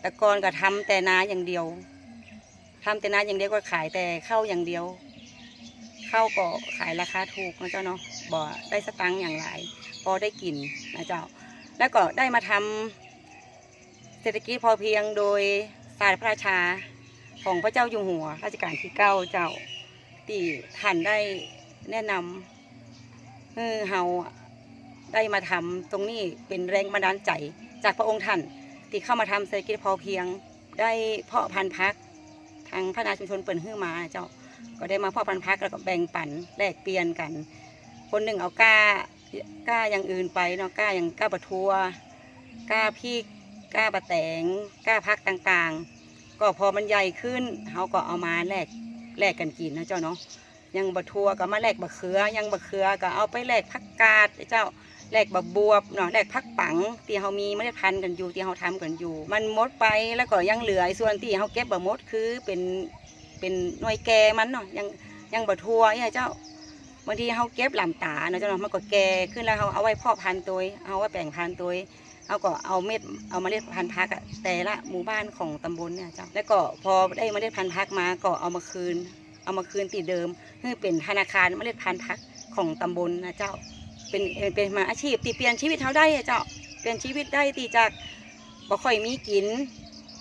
แต่ก่อนก็ทำแต่นาอย่างเดียวทำแต่นาอย่างเดียวก็ขายแต่ข้าวอย่างเดียวข้าวก็ขายราคาถูกนะเจ้าเนาะบ่ได้สตังค์อย่างไรพอได้กินนะเจ้า แล้วก็ได้มาทำเศรษฐกิจพอเพียงโดยศาสตร์พระราชาของพระเจ้าอยู่หัวรัชกาลที่เก้าเจ้าที่ท่านได้แนะนำให้เฮาได้มาทำตรงนี้เป็นแรงบันดาลใจจากพระองค์ท่าน ที่เข้ามาทำเศรษฐกิจพอเพียง ได้เพาะพันธุ์พักทางพัฒนาชุมชนเปิดขึ้นมาเจ้าก็ได้มาเพาะพันธุ์พักแล้วก็แบ่งปันแลกเปลี่ยนกัน คนหนึ่งเอาก้าก้าอย่างอื่นไปเนาะก้าอย่างก้าปะทัวก้าพริกก้าปะแตงก้าพักต่างๆ ก็พอมันใหญ่ขึ้นเขาก็เอามาแลกแลกกันกินนะเจ้าเนาะยังบะทัวก็มาแลกบะเขือ ยังบะเขือก็เอาไปแลกผักกาดเจ้า แลกบะบวบเนาะแลกพักปังที่เขามีเมล็ดพันธุ์กันอยู่ที่เขาทำกันอยู่ มันหมดไปแล้วก็ยังเหลือส่วนที่เขาเก็บบะมดคือเป็นเป็นหน่วยแกมันเนาะยังยังบะทัวเนี่ยเจ้าบางทีเขาเก็บลำตาเนาะเจ้าเนาะมันก็แก่ขึ้นแล้วเขาเอาไว้พาะพันธุ์ตัวเอาไว้แบ่งพันธุ์ตัวเขาก็เอาเม็ดเอาเมล็ดพันธุ์พักแต่ละหมู่บ้านของตำบลเนี่ยเจ้าแล้วก็พอได้เมล็ดพันธุ์พักมาก็เอามาคืน เอามาคืนตีเดิมเพื่อเป็นธนาคารเมล็ดพันธุ์พักของตำบลนะเจ้า เป็นเป็นมาอาชีพตีเปลี่ยนชีวิตเขาได้เจ้าเปลี่ยนชีวิตได้ตีจากบ่ค่อยมีกิน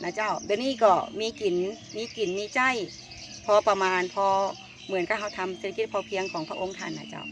นะเจ้าเดี๋ยวนี้ก็มีกินมีกินมีใจ พอประมาณพอเหมือนกับเขาทำเศรษฐกิจพอเพียงของพระองค์ท่านนะเจ้า